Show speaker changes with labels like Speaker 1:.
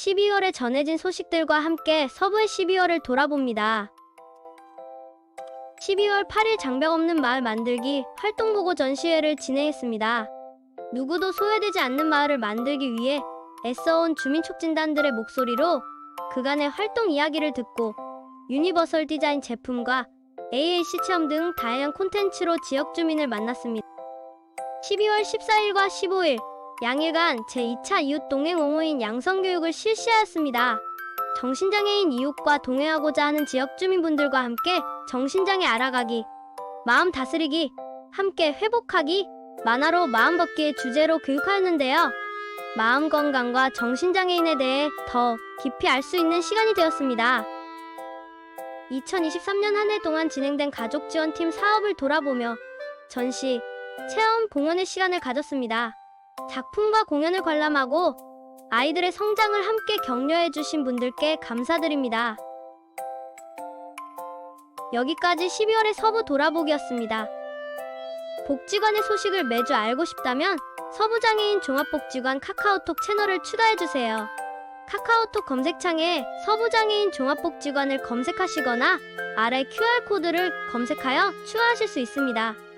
Speaker 1: 12월에 전해진 소식들과 함께 서부의 12월을 돌아봅니다. 12월 8일 장벽 없는 마을 만들기 활동 보고 전시회를 진행했습니다. 누구도 소외되지 않는 마을을 만들기 위해 애써온 주민 촉진단들의 목소리로 그간의 활동 이야기를 듣고 유니버설 디자인 제품과 AAC 체험 등 다양한 콘텐츠로 지역 주민을 만났습니다. 12월 14일과 15일 양일간 제2차 이웃 동행 옹호인 양성교육을 실시하였습니다. 정신장애인 이웃과 동행하고자 하는 지역 주민분들과 함께 정신장애 알아가기, 마음 다스리기, 함께 회복하기, 만화로 마음 벗기의 주제로 교육하였는데요. 마음 건강과 정신장애인에 대해 더 깊이 알 수 있는 시간이 되었습니다. 2023년 한 해 동안 진행된 가족 지원팀 사업을 돌아보며 전시, 체험, 공연의 시간을 가졌습니다. 작품과 공연을 관람하고 아이들의 성장을 함께 격려해 주신 분들께 감사드립니다. 여기까지 12월의 서부 돌아보기였습니다. 복지관의 소식을 매주 알고 싶다면 서부장애인 종합복지관 카카오톡 채널을 추가해 주세요. 카카오톡 검색창에 서부장애인 종합복지관을 검색하시거나 아래 QR코드를 검색하여 추가하실 수 있습니다.